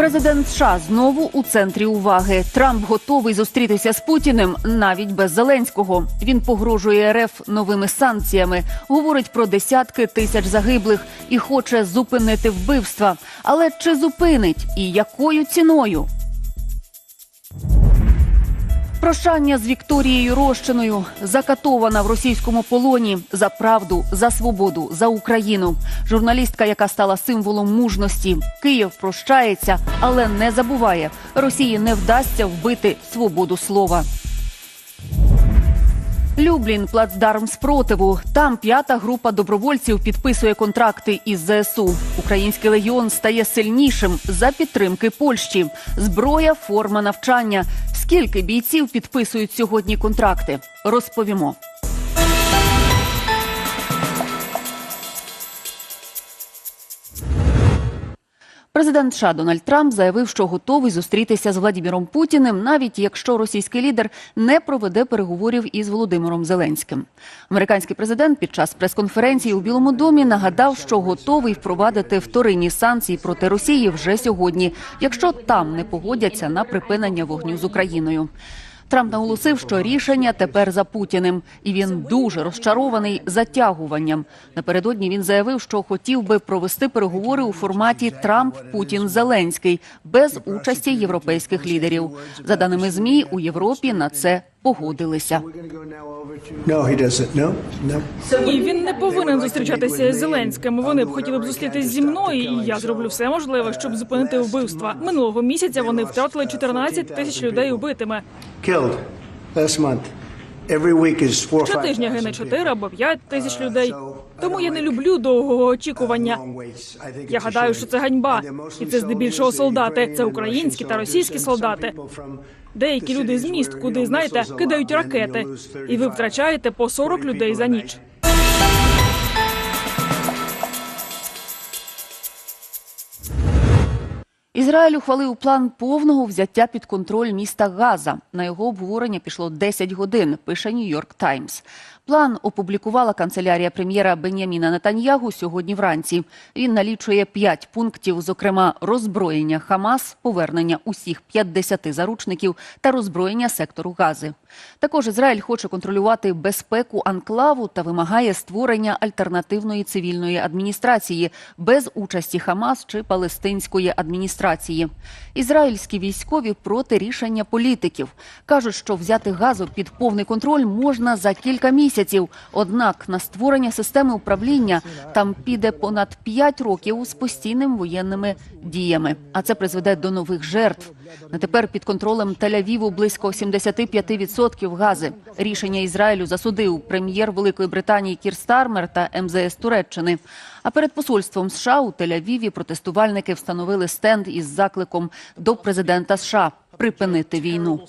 Президент США знову у центрі уваги. Трамп готовий зустрітися з Путіним навіть без Зеленського. Він погрожує РФ новими санкціями, говорить про десятки тисяч загиблих і хоче зупинити вбивства. Але чи зупинить і якою ціною? Прощання з Вікторією Рощиною закатована в російському полоні за правду, за свободу, за Україну. Журналістка, яка стала символом мужності. Київ прощається, але не забуває. Росії не вдасться вбити свободу слова. Люблін плацдарм спротиву. Там п'ята група добровольців підписує контракти із ЗСУ. Український легіон стає сильнішим за підтримки Польщі. Зброя, форма навчання. Скільки бійців підписують сьогодні контракти? Розповімо. Президент США Дональд Трамп заявив, що готовий зустрітися з Владіміром Путіним, навіть якщо російський лідер не проведе переговорів із Володимиром Зеленським. Американський президент під час прес-конференції у Білому домі нагадав, що готовий впровадити вторинні санкції проти Росії вже сьогодні, якщо там не погодяться на припинення вогню з Україною. Трамп наголосив, що рішення тепер за Путіним, і він дуже розчарований затягуванням. Напередодні він заявив, що хотів би провести переговори у форматі Трамп Путін Зеленський без участі європейських лідерів. За даними змі, у Європі на це погодилися. І він не повинен зустрічатися з Зеленським. Вони б хотіли б зустрітись зі мною, і я зроблю все можливе, щоб зупинити вбивства. Минулого місяця вони втратили 14 тисяч людей убитими. Щотижня гине 4 або 5 тисяч людей. Тому я не люблю довгого очікування. Я гадаю, що це ганьба, і це здебільшого солдати. Це українські та російські солдати. Деякі люди з міст, куди знаєте, кидають ракети, і ви втрачаєте по 40 людей за ніч. Ізраїль ухвалив план повного взяття під контроль міста Газа. На його обговорення пішло 10 годин. Пише Нью-Йорк Таймс. План опублікувала канцелярія прем'єра Беняміна Нетаньягу сьогодні вранці. Він налічує п'ять пунктів, зокрема роззброєння Хамас, повернення усіх 50 заручників та роззброєння сектору Гази. Також Ізраїль хоче контролювати безпеку анклаву та вимагає створення альтернативної цивільної адміністрації без участі Хамас чи палестинської адміністрації. Ізраїльські військові проти рішення політиків кажуть, що взяти газу під повний контроль можна за кілька місяців. Однак на створення системи управління там піде понад 5 років з постійними воєнними діями. А це призведе до нових жертв. На тепер під контролем Тель-Авіву близько 75% гази. Рішення Ізраїлю засудив прем'єр Великої Британії Кір Стармер та МЗС Туреччини. А перед посольством США у Тель-Авіві протестувальники встановили стенд із закликом до президента США припинити війну.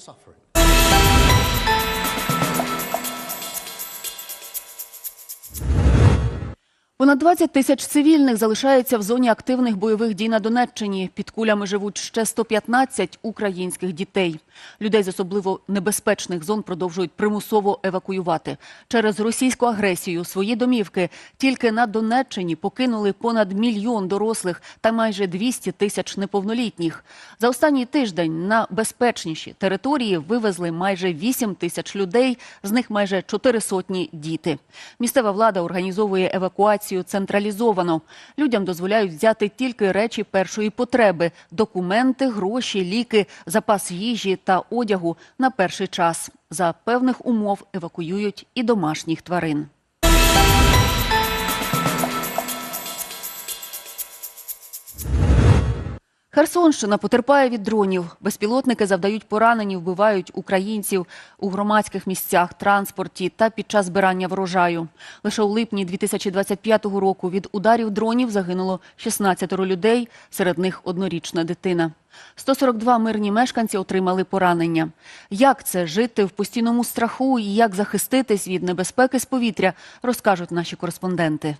Понад 20 тисяч цивільних залишаються в зоні активних бойових дій на Донеччині. Під кулями живуть ще 115 українських дітей. Людей з особливо небезпечних зон продовжують примусово евакуювати. Через російську агресію свої домівки тільки на Донеччині покинули понад мільйон дорослих та майже 200 тисяч неповнолітніх. За останній тиждень на безпечніші території вивезли майже 8 тисяч людей, з них майже 4 сотні діти. Місцева влада організовує евакуацію централізовано. Людям дозволяють взяти тільки речі першої потреби: документи, гроші, ліки, запас їжі та одягу на перший час. За певних умов евакуюють і домашніх тварин. Херсонщина потерпає від дронів. Безпілотники завдають поранені, вбивають українців у громадських місцях, транспорті та під час збирання врожаю. Лише у липні 2025 року від ударів дронів загинуло 16 людей, серед них однорічна дитина. 142 мирні мешканці отримали поранення. Як це жити в постійному страху і як захиститись від небезпеки з повітря, розкажуть наші кореспонденти.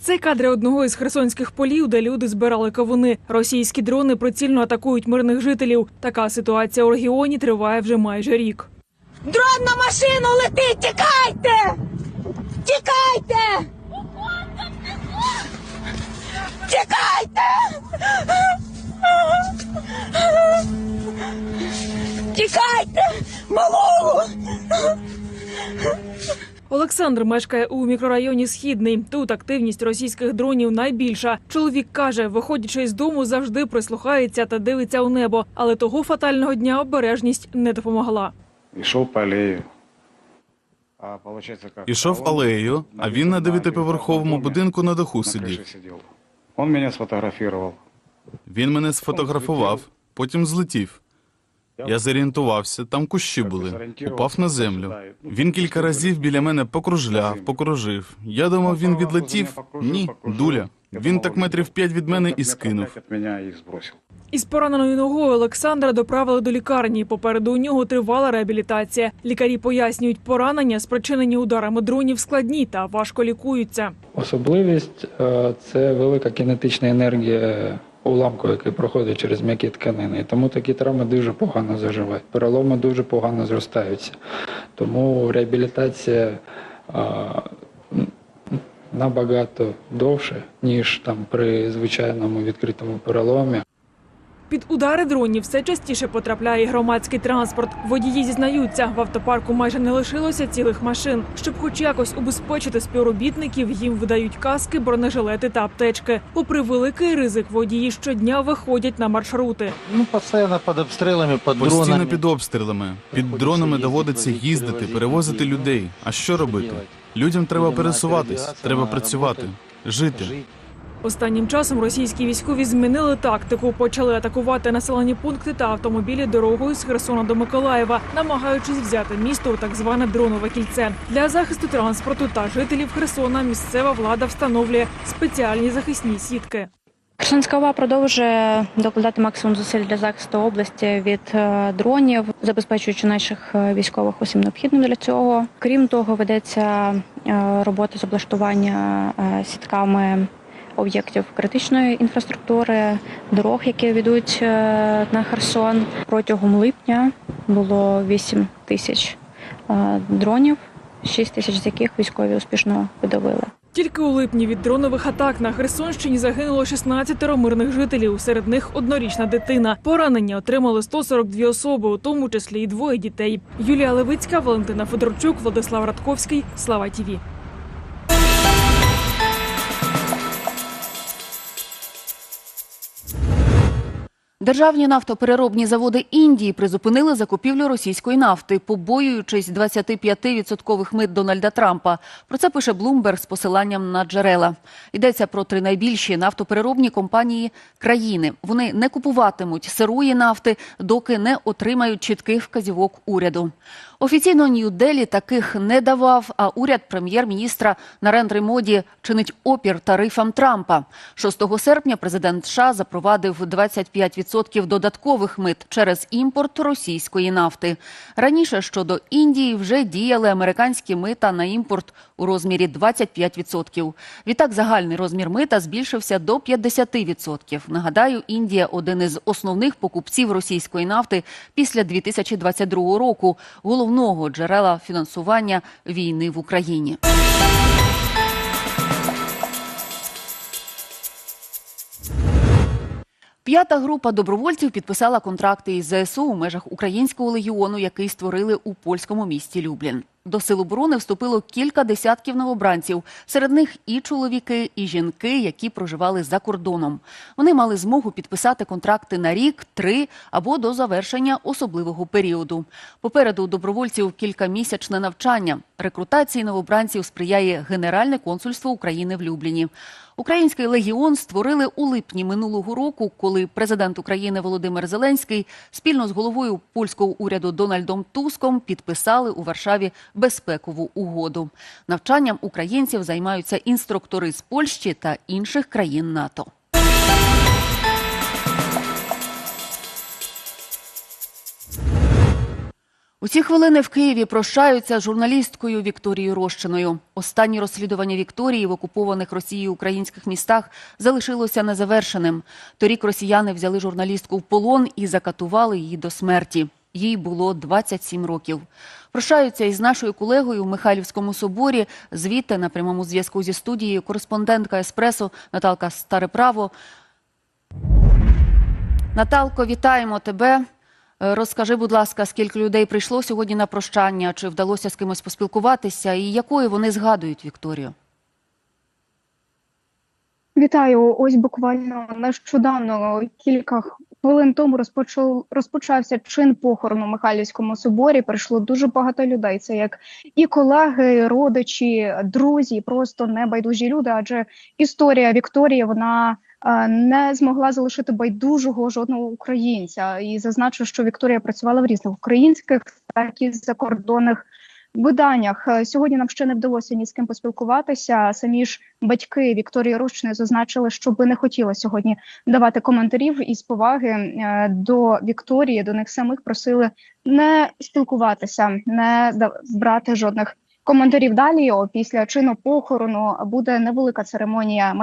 Це кадри одного із херсонських полів, де люди збирали кавуни. Російські дрони прицільно атакують мирних жителів. Така ситуація у регіоні триває вже майже рік. Дрон на машину летить! Тікайте! Тікайте! Тікайте! Олександр мешкає у мікрорайоні Східний. Тут активність російських дронів найбільша. Чоловік каже, виходячи із дому, завжди прислухається та дивиться у небо. Але того фатального дня обережність не допомогла. Ішов по алеї. А, получается, как? Ішов алеєю, а він на дев'ятиповерховому будинку на даху сидів. Он мене сфотографував. Він мене сфотографував, потім злетів. Я зорієнтувався, там кущі були. Упав на землю. Він кілька разів біля мене покружляв, покружив. Я думав, він відлетів. Ні, дуля. Він так метрів п'ять від мене і скинув. Із пораненою ногою Олександра доправили до лікарні. Попереду у нього тривала реабілітація. Лікарі пояснюють, поранення, спричинені ударами дронів, складні та важко лікуються. Особливість е, це велика кінетична енергія уламку, який проходить через м'які тканини. І тому такі травми дуже погано заживають. Переломи дуже погано зростаються. Тому реабілітація а, набагато довше, ніж там при звичайному відкритому переломі. Під удари дронів все частіше потрапляє громадський транспорт. Водії зізнаються, в автопарку майже не лишилося цілих машин. Щоб хоч якось убезпечити співробітників, їм видають каски, бронежилети та аптечки. Попри великий ризик, водії щодня виходять на маршрути. Ну, постоянно под обстрелами, под Постійно дронами. під обстрілами. Під дронами доводиться їздити, перевозити людей. А що робити? Людям треба пересуватись, треба працювати, жити. Останнім часом російські військові змінили тактику, почали атакувати населені пункти та автомобілі дорогою з Херсона до Миколаєва, намагаючись взяти місто у так зване дронове кільце. Для захисту транспорту та жителів Херсона місцева влада встановлює спеціальні захисні сітки. Херсонська ОВА продовжує докладати максимум зусиль для захисту області від е, дронів, забезпечуючи наших е, військових усім необхідним для цього. Крім того, ведеться е, робота з облаштування сітками об'єктів критичної інфраструктури, дорог, які ведуть е, на Херсон. Протягом липня було 8 тисяч е, дронів, 6 тисяч з яких військові успішно видавили. Тільки у липні від дронових атак на Херсонщині загинуло 16 мирних жителів. Серед них однорічна дитина. Поранення отримали 142 особи, у тому числі і двоє дітей. Юлія Левицька, Валентина Федорчук, Владислав Радковський. Слава Тіві. Державні нафтопереробні заводи Індії призупинили закупівлю російської нафти, побоюючись 25-відсоткових мит Дональда Трампа. Про це пише Блумберг з посиланням на джерела. Йдеться про три найбільші нафтопереробні компанії країни. Вони не купуватимуть сирої нафти, доки не отримають чітких вказівок уряду. Офіційно Нью-Делі таких не давав, а уряд прем'єр-міністра Нарендри Моді чинить опір тарифам Трампа. 6 серпня президент США запровадив 25% додаткових мит через імпорт російської нафти. Раніше щодо Індії вже діяли американські мита на імпорт у розмірі 25%. Відтак загальний розмір мита збільшився до 50%. Нагадаю, Індія один із основних покупців російської нафти після 2022 року, головного джерела фінансування війни в Україні. П'ята група добровольців підписала контракти із ЗСУ у межах українського легіону, який створили у польському місті Люблін. До сил оборони вступило кілька десятків новобранців. Серед них і чоловіки, і жінки, які проживали за кордоном. Вони мали змогу підписати контракти на рік, три або до завершення особливого періоду. Попереду у добровольців кількамісячне навчання. Рекрутації новобранців сприяє Генеральне консульство України в Любліні. Український легіон створили у липні минулого року, коли президент України Володимир Зеленський спільно з головою польського уряду Дональдом Туском підписали у Варшаві безпекову угоду. Навчанням українців займаються інструктори з Польщі та інших країн НАТО. У ці хвилини в Києві прощаються з журналісткою Вікторією Рощиною. Останні розслідування Вікторії в окупованих Росією українських містах залишилося незавершеним. Торік росіяни взяли журналістку в полон і закатували її до смерті. Їй було 27 років. Прощаються із нашою колегою в Михайлівському соборі. Звідти на прямому зв'язку зі студією кореспондентка Еспресо Наталка Стареправо. Наталко, вітаємо тебе. Е, Розкажи, будь ласка, скільки людей прийшло сьогодні на прощання, чи вдалося з кимось поспілкуватися, і якою вони згадують Вікторію? Вітаю. Ось буквально нещодавно, кілька хвилин тому розпочав розпочався чин похорону в Михайлівському соборі. Прийшло дуже багато людей. Це як і колеги, родичі, друзі, просто небайдужі люди. Адже історія Вікторії вона не змогла залишити байдужого жодного українця. І зазначу, що Вікторія працювала в різних українських, так і закордонних виданнях. Е, Сьогодні нам ще не вдалося ні з ким поспілкуватися. Самі ж батьки Вікторії Рущиної зазначили, що би не хотіли сьогодні давати коментарів із поваги е, до Вікторії. До них самих просили не спілкуватися, не брати жодних коментарів. Далі після чину похорону буде невелика церемонія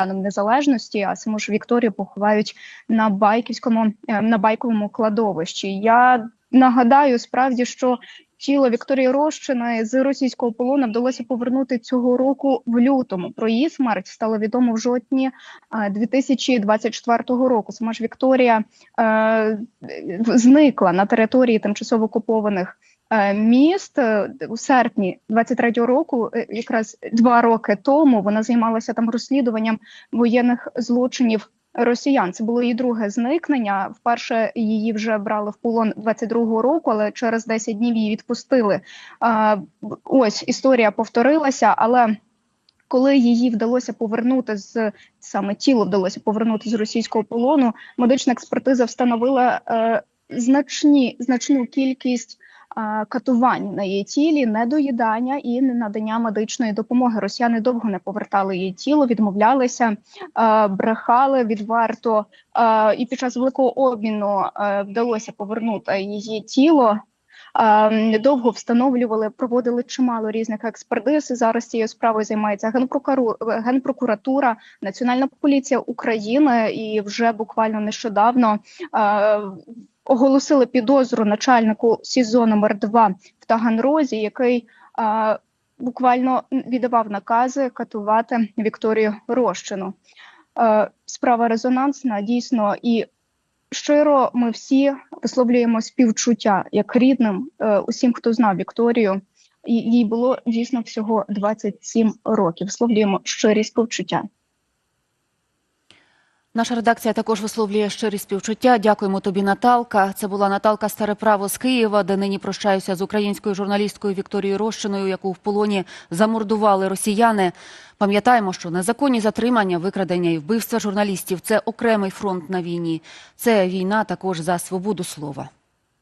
майданом незалежності. А саму ж Вікторію поховають на байківському е, на байковому кладовищі. Я нагадаю справді, що тіло Вікторії Рощиної з російського полону вдалося повернути цього року в лютому. Про її смерть стало відомо в жовтні е, 2024 року. Сама ж Вікторія е, зникла на території тимчасово окупованих е, міст Е, у серпні 23-го року, е, якраз два роки тому, вона займалася там розслідуванням воєнних злочинів. Росіян це було її друге зникнення. Вперше її вже брали в полон 22-го року, але через 10 днів її відпустили. Ось історія повторилася, але коли її вдалося повернути з саме тіло вдалося повернути з російського полону, медична експертиза встановила е, значні значну кількість катувань на її тілі, недоїдання і ненадання медичної допомоги. Росіяни довго не повертали її тіло, відмовлялися, брехали відверто. І під час великого обміну вдалося повернути її тіло. Довго встановлювали, проводили чимало різних експертиз. Зараз цією справою займається генпрокуратура, Національна поліція України, і вже буквально нещодавно оголосили підозру начальнику СІЗО номер 2 в Таганрозі, який е, буквально віддавав накази катувати Вікторію Рощину. Е, справа резонансна, дійсно, і щиро ми всі висловлюємо співчуття як рідним е, усім, хто знав Вікторію. І їй було дійсно всього 27 років. Висловлюємо щирі співчуття. Наша редакція також висловлює щирі співчуття. Дякуємо тобі, Наталка. Це була Наталка Стареправо з Києва, де нині прощаюся з українською журналісткою Вікторією Рощиною, яку в полоні замордували росіяни. Пам'ятаємо, що незаконні затримання, викрадення і вбивства журналістів це окремий фронт на війні. Це війна також за свободу слова.